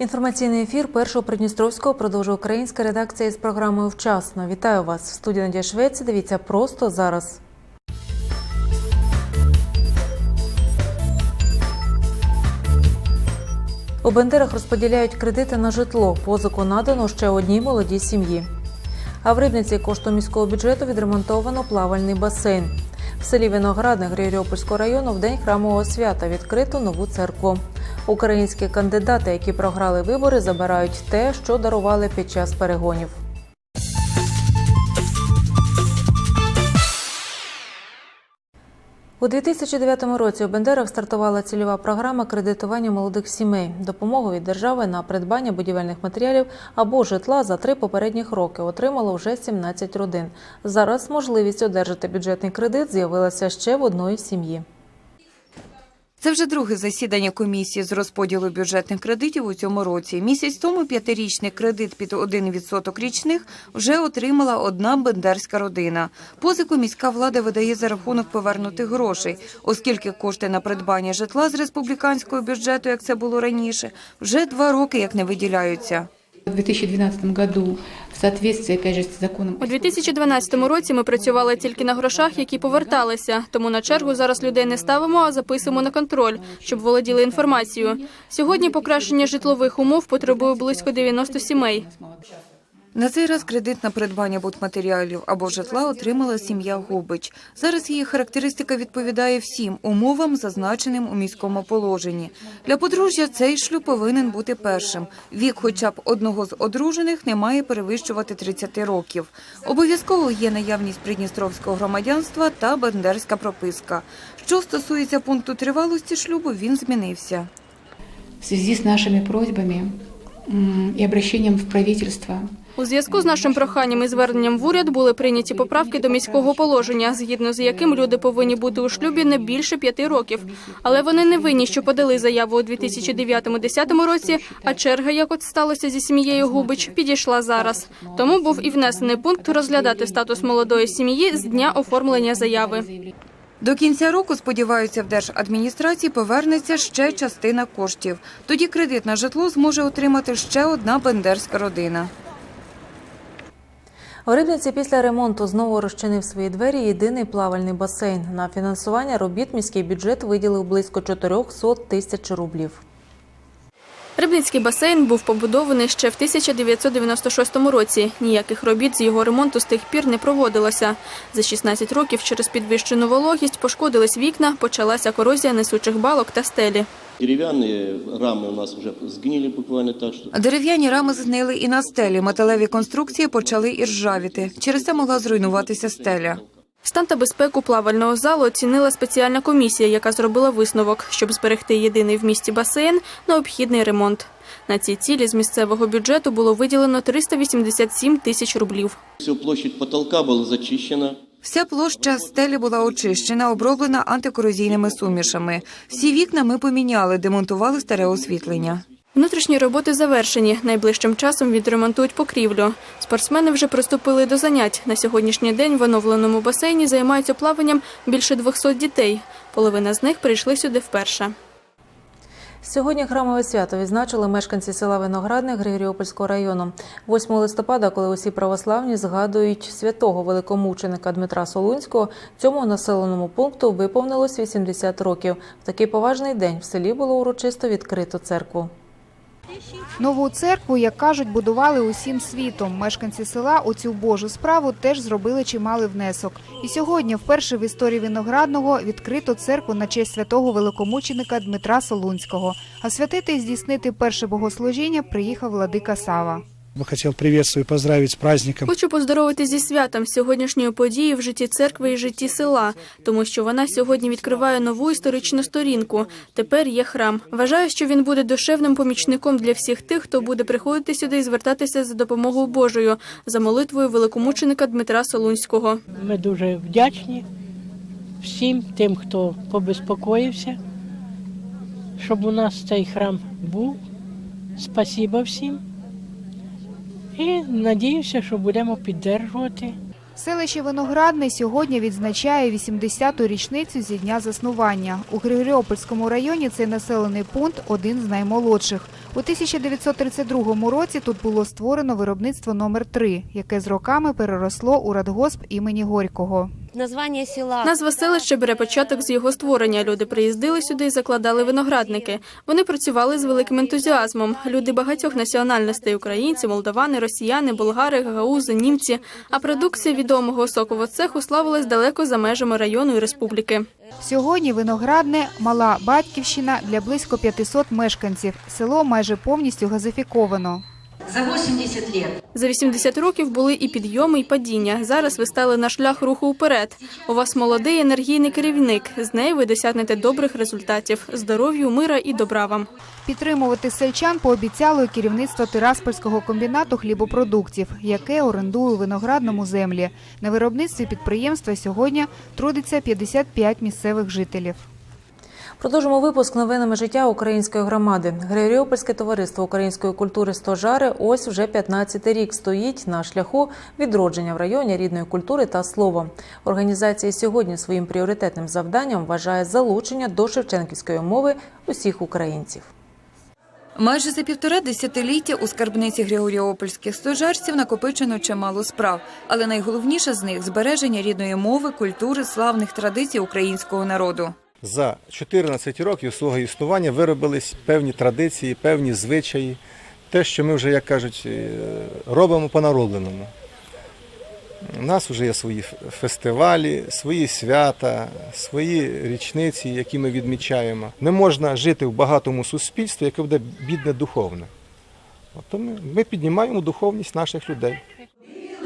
Інформаційний ефір першого Придністровського продовжує українська редакція з програмою Вчасно. Вітаю вас в студії Надія Швець. Дивіться просто зараз. У Бендерах розподіляють кредити на житло. Позику надано ще одній молодій сім'ї. А в Рибниці коштом міського бюджету відремонтовано плавальний басейн. В селі Виноградне Григоріопольського району в день храмового свята відкрито нову церкву. Українські кандидати, які програли вибори, забирають те, що дарували під час перегонів. У 2009 році у Бендерах стартувала цільова програма кредитування молодих сімей, допомогу від держави на придбання будівельних матеріалів або житла за три попередніх роки отримало вже 17 родин. Зараз можливість одержати бюджетний кредит з'явилася ще в одної сім'ї. Це вже друге засідання комісії з розподілу бюджетних кредитів у цьому році. Місяць тому п'ятирічний кредит під 1% річних вже отримала одна бендерська родина. Позику міська влада видає за рахунок повернутих грошей, оскільки кошти на придбання житла з республіканського бюджету, як це було раніше, вже два роки як не виділяються. В 2012 году соответствии, опять же, с законом... У 2012 році ми працювали тільки на грошах, які поверталися. Тому на чергу зараз людей не ставимо, а записуємо на контроль, щоб володіли інформацією. Сьогодні покращення житлових умов потребує близько 90 сімей. На цей раз кредит на придбання будматеріалів або житла отримала сім'я Губич. Зараз її характеристика відповідає всім умовам, зазначеним у міському положенні. Для подружжя цей шлюб повинен бути першим. Вік хоча б одного з одружених не має перевищувати 30 років. Обов'язково є наявність придністровського громадянства та бендерська прописка. Що стосується пункту тривалості шлюбу, він змінився. В связи с нашими просьбами м, и обращением в правительство У зв'язку з нашим проханням і зверненням в уряд були прийняті поправки до міського положення, згідно з яким люди повинні бути у шлюбі не більше п'яти років. Але вони не винні, що подали заяву у 2009-2010 році. А черга, як от сталося зі сім'єю Губич, підійшла зараз. Тому був і внесений пункт розглядати статус молодої сім'ї з дня оформлення заяви. До кінця року, сподіваються, в держадміністрації повернеться ще частина коштів. Тоді кредит на житло зможе отримати ще одна бендерська родина. У Рибниці після ремонту знову розчинив свої двері єдиний плавальний басейн. На фінансування робіт міський бюджет виділив близько 400 тисяч рублів. Рибницький басейн був побудований ще в 1996 році. Ніяких робіт з його ремонту з тих пір не проводилося. За 16 років через підвищену вологість пошкодились вікна, почалася корозія несучих балок та стелі. Деревянные рамы у нас уже сгнили буквально так, что Дерев'яні рами згнили і на стелі. Металеві конструкції почали іржавіти. Через це могла зруйнуватися стеля. Стан та безпеку плавального залу оцінила спеціальна комісія, яка зробила висновок, щоб зберегти єдиний в місті басейн, необхідний ремонт. На ці цілі з місцевого бюджету було виділено 387 тисяч рублів. всю площадь потолка была зачищена. Вся площа стелі була очищена, оброблена антикорозійними сумішами. Всі вікна ми поміняли, демонтували старе освітлення. Внутрішні роботи завершені. Найближчим часом відремонтують покрівлю. Спортсмени вже приступили до занять. На сьогоднішній день в оновленому басейні займаються плаванням більше 200 дітей. Половина з них прийшли сюди вперше. Сьогодні храмове свято відзначили мешканці села Виноградне Григоріопольського району. 8 листопада, коли усі православні згадують святого великомученика Дмитра Солунського, цьому населеному пункту виповнилось 80 років. В такий поважний день в селі було урочисто відкрито церкву. Нову церкву, як кажуть, будували усім світом. Мешканці села у цю божу справу теж зробили чималий внесок. І сьогодні, вперше в історії Виноградного, відкрито церкву на честь святого великомученика Дмитра Солунського. А святити і здійснити перше богослужіння приїхав владика Сава. Я хотел приветствовать и поздравить с праздником. Хочу поздоровити зі святом сьогоднішньої події в житті церкви і житті села, тому що вона сьогодні відкриває нову історичну сторінку. Тепер є храм. Вважаю, що він буде душевним помічником для всіх тих, хто буде приходити сюди і звертатися за допомогою Божою за молитвою великомученика Дмитра Солунського. Ми дуже вдячні всім тим, хто побезпокоївся, щоб у нас цей храм був. Спасіба всім. І надіюся, що будемо підтримувати. Селище Виноградне сьогодні відзначає 80-ту річницю зі дня заснування. У Григоріопольському районі цей населений пункт один з наймолодших. У 1932 році тут було створено виробництво номер 3 яке з роками переросло у радгосп імені Горького. Названня села Назва селища бере початок з його створення. Люди приїздили сюди і закладали виноградники. Вони працювали з великим ентузіазмом. Люди багатьох національностей українці, молдавани, росіяни, болгари, гагаузи, німці. А продукція відомого сокового цеху славилась далеко за межами району і республіки. Сьогодні виноградне мала батьківщина для близько 500 мешканців. Село майже повністю газифіковано. За 80 лет За 80 років були і підйоми, і падіння. Зараз ви стали на шлях руху вперед. У вас молодий енергійний керівник. З нею ви досягнете добрих результатів. Здоров'ю, мира і добра вам. Підтримувати сельчан пообіцяло і керівництво Тираспольського комбінату хлібопродуктів, яке орендує у виноградному землі. На виробництві підприємства сьогодні трудиться 55 місцевих жителів. Продовжимо випуск новинами життя української громади. Григоріопольське товариство української культури Стожари ось вже 15-й рік стоїть на шляху відродження в районі рідної культури та слова. Організація сьогодні своїм пріоритетним завданням вважає залучення до шевченківської мови усіх українців. Майже за півтора десятиліття у скарбниці Григоріопольських стожарців накопичено чимало справ, але найголовніше з них збереження рідної мови, культури, славних традицій українського народу. За 14 років свого існування виробились певні традиції, певні звичаї, те, що ми вже, як кажуть, е, робимо по наробленому. У нас вже є свої фестивалі, свої свята, свої річниці, які ми відмічаємо. Не можна жити в багатому суспільстві, яке буде бідне духовне. От Тому ми піднімаємо духовність наших людей.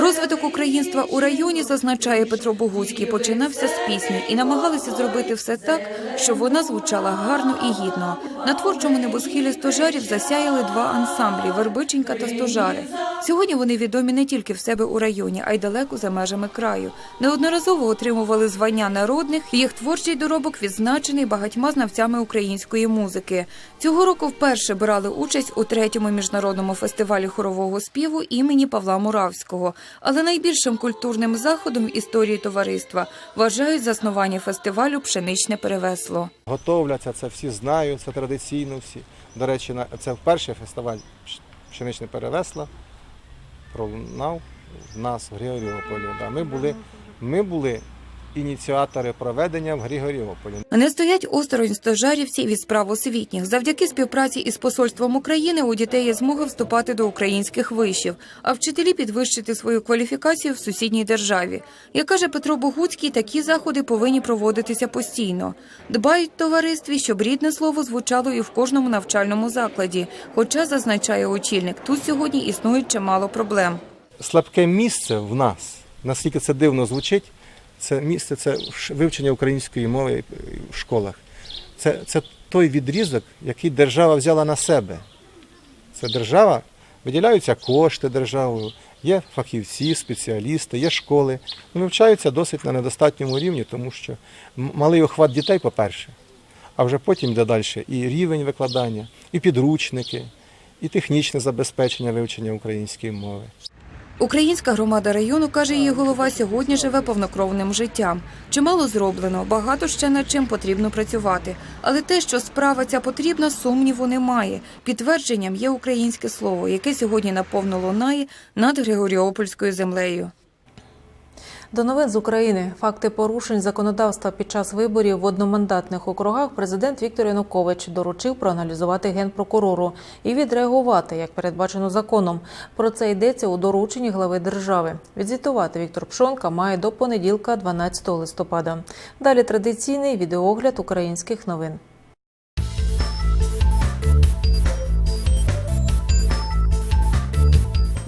Розвиток українства у районі, зазначає Петро Богуцький, починався з пісні і намагалися зробити все так, щоб вона звучала гарно і гідно. На творчому небосхилі стожарів засяяли два ансамблі Вербиченька та Стожари. Сьогодні вони відомі не тільки в себе у районі, а й далеко за межами краю. Неодноразово отримували звання народних. Їх творчий доробок відзначений багатьма знавцями української музики. Цього року вперше брали участь у третьому міжнародному фестивалі хорового співу імені Павла Муравського. Але найбільшим культурним заходом історії товариства вважають заснування фестивалю Пшеничне перевесло. Готовляться, це всі знають, це традиційно всі. До речі, це вперше фестиваль пшеничне перевесла пролунав в нас в Григоріополі. Ми, були, ми були ініціатори проведення в Григоріополі. Не стоять осторонь стожарівці від справ освітніх. Завдяки співпраці із посольством України у дітей є змога вступати до українських вишів, а вчителі підвищити свою кваліфікацію в сусідній державі. Як каже Петро Богуцький, такі заходи повинні проводитися постійно. Дбають в товаристві, щоб рідне слово звучало і в кожному навчальному закладі. Хоча, зазначає очільник, тут сьогодні існує чимало проблем. Слабке місце в нас, наскільки це дивно звучить, це місце це вивчення української мови в школах. Це, це той відрізок, який держава взяла на себе. Це держава, виділяються кошти державою, є фахівці, спеціалісти, є школи. Вивчаються досить на недостатньому рівні, тому що малий охват дітей, по-перше, а вже потім йде далі і рівень викладання, і підручники, і технічне забезпечення вивчення української мови. Українська громада району, каже її голова, сьогодні живе повнокровним життям. Чимало зроблено, багато ще над чим потрібно працювати. Але те, що справа ця потрібна, сумніву немає. Підтвердженням є українське слово, яке сьогодні наповно лунає над Григоріопольською землею. До новин з України. Факти порушень законодавства під час виборів в одномандатних округах президент Віктор Янукович доручив проаналізувати генпрокурору і відреагувати, як передбачено законом. Про це йдеться у дорученні глави держави. Відзвітувати Віктор Пшонка має до понеділка, 12 листопада. Далі традиційний відеоогляд українських новин.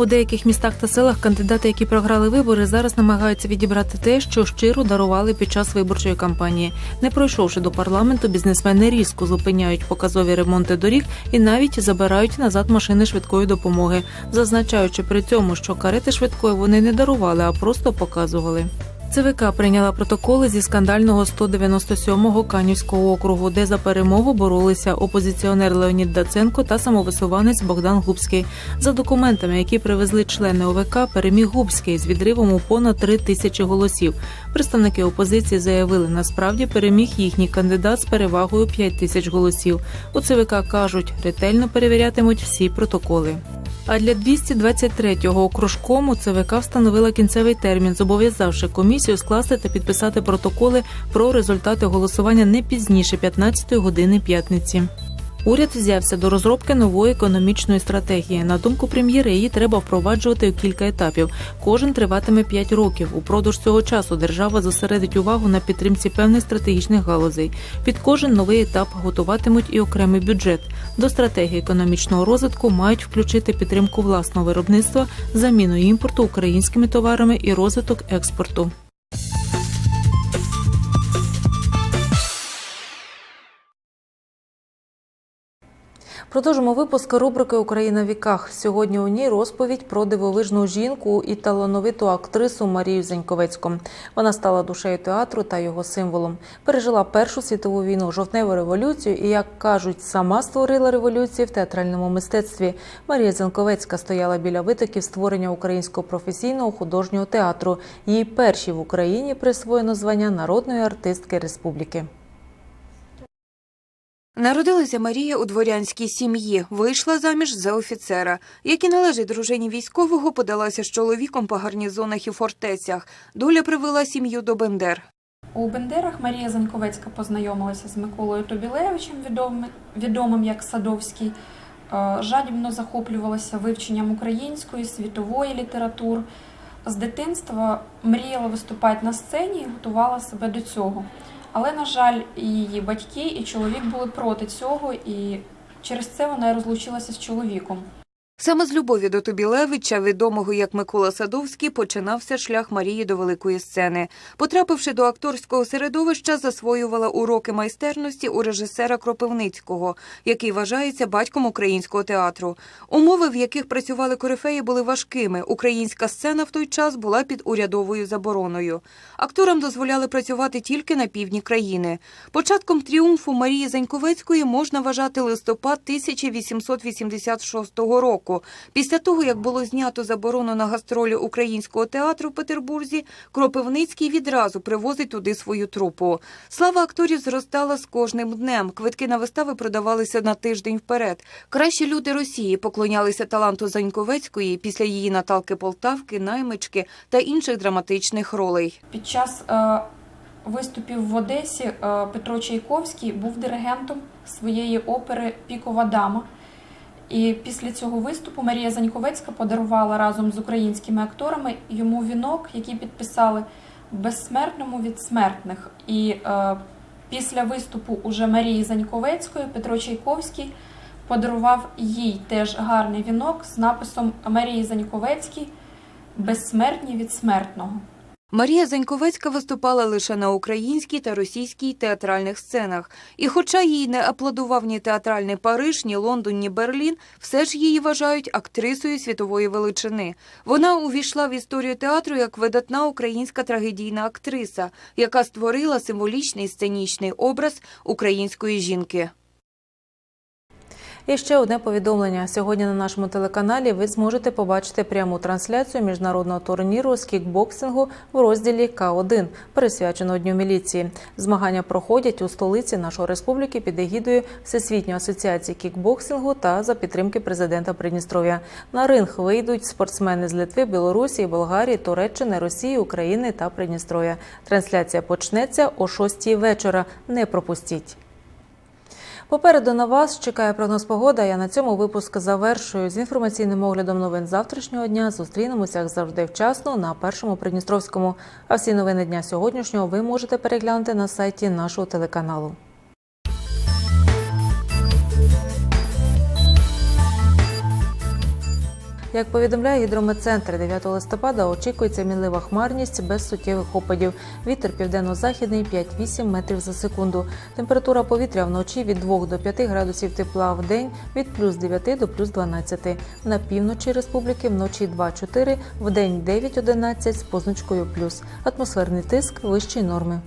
У деяких містах та селах кандидати, які програли вибори, зараз намагаються відібрати те, що щиро дарували під час виборчої кампанії. Не пройшовши до парламенту, бізнесмени різко зупиняють показові ремонти доріг і навіть забирають назад машини швидкої допомоги, зазначаючи при цьому, що карети швидкої вони не дарували, а просто показували. ЦВК прийняла протоколи зі скандального 197-го Канівського округу, де за перемогу боролися опозиціонер Леонід Даценко та самовисуванець Богдан Губський. За документами, які привезли члени ОВК, переміг Губський з відривом у понад три тисячі голосів. Представники опозиції заявили, насправді переміг їхній кандидат з перевагою 5 тисяч голосів. У ЦВК кажуть, ретельно перевірятимуть всі протоколи. А для 223-го окружкому ЦВК встановила кінцевий термін, зобов'язавши комісію скласти та підписати протоколи про результати голосування не пізніше 15-ї години п'ятниці. Уряд взявся до розробки нової економічної стратегії. На думку прем'єра, її треба впроваджувати у кілька етапів. Кожен триватиме 5 років. Упродовж цього часу держава зосередить увагу на підтримці певних стратегічних галузей. Під кожен новий етап готуватимуть і окремий бюджет. До стратегії економічного розвитку мають включити підтримку власного виробництва, заміну імпорту українськими товарами і розвиток експорту. Продовжимо випуск рубрики Україна в віках. Сьогодні у ній розповідь про дивовижну жінку і талановиту актрису Марію Зеньковецьку. Вона стала душею театру та його символом. Пережила Першу світову війну, жовтневу революцію і, як кажуть, сама створила революцію в театральному мистецтві. Марія Зеньковецька стояла біля витоків створення українського професійного художнього театру. Їй перші в Україні присвоєно звання народної артистки республіки. Народилася Марія у дворянській сім'ї, вийшла заміж за офіцера. Як і належить дружині військового, подалася з чоловіком по гарнізонах і фортецях. Доля привела сім'ю до Бендер. У Бендерах Марія Заньковецька познайомилася з Миколою Тобілевичем, відомим, відомим як Садовський. Е, Жадібно захоплювалася вивченням української, світової літератур. З дитинства мріяла виступати на сцені і готувала себе до цього. Але, на жаль, і її батьки і чоловік були проти цього, і через це вона розлучилася з чоловіком. Саме з любові до Тобілевича, відомого як Микола Садовський, починався шлях Марії до великої сцени. Потрапивши до акторського середовища, засвоювала уроки майстерності у режисера Кропивницького, який вважається батьком українського театру. Умови, в яких працювали корифеї, були важкими. Українська сцена в той час була під урядовою забороною. Акторам дозволяли працювати тільки на півдні країни. Початком тріумфу Марії Заньковецької можна вважати листопад 1886 року. Після того, як було знято заборону на гастролі українського театру в Петербурзі, Кропивницький відразу привозить туди свою трупу. Слава акторів зростала з кожним днем. Квитки на вистави продавалися на тиждень вперед. Кращі люди Росії поклонялися таланту Заньковецької після її Наталки Полтавки, наймички та інших драматичних ролей. Під час е, виступів в Одесі е, Петро Чайковський був диригентом своєї опери Пікова дама. І після цього виступу Марія Заньковецька подарувала разом з українськими акторами йому вінок, який підписали безсмертному від смертних. І е, після виступу уже Марії Заньковецької Петро Чайковський подарував їй теж гарний вінок з написом Марії Заньковецькій безсмертні від смертного. Марія Заньковецька виступала лише на українській та російській театральних сценах. І хоча їй не аплодував ні театральний Париж, ні Лондон, ні Берлін, все ж її вважають актрисою світової величини. Вона увійшла в історію театру як видатна українська трагедійна актриса, яка створила символічний сценічний образ української жінки. І ще одне повідомлення. Сьогодні на нашому телеканалі ви зможете побачити пряму трансляцію міжнародного турніру з кікбоксингу в розділі К1, присвяченого Дню міліції. Змагання проходять у столиці нашої республіки під егідою Всесвітньої асоціації кікбоксингу та за підтримки президента Придністров'я. На ринг вийдуть спортсмени з Литви, Білорусі, Болгарії, Туреччини, Росії, України та Придністров'я. Трансляція почнеться о 6 вечора. Не пропустіть. Попереду на вас чекає прогноз погода. Я на цьому випуск завершую з інформаційним оглядом новин завтрашнього дня. Зустрінемося як завжди вчасно на першому Придністровському. А всі новини дня сьогоднішнього ви можете переглянути на сайті нашого телеканалу. Як повідомляє гідрометцентр, 9 листопада очікується мінлива хмарність без суттєвих опадів. Вітер південно-західний 5-8 метрів за секунду. Температура повітря вночі від 2 до 5 градусів тепла в день від плюс 9 до плюс 12. На півночі республіки вночі 2-4, в день 9-11 з позначкою плюс. Атмосферний тиск вищий норми.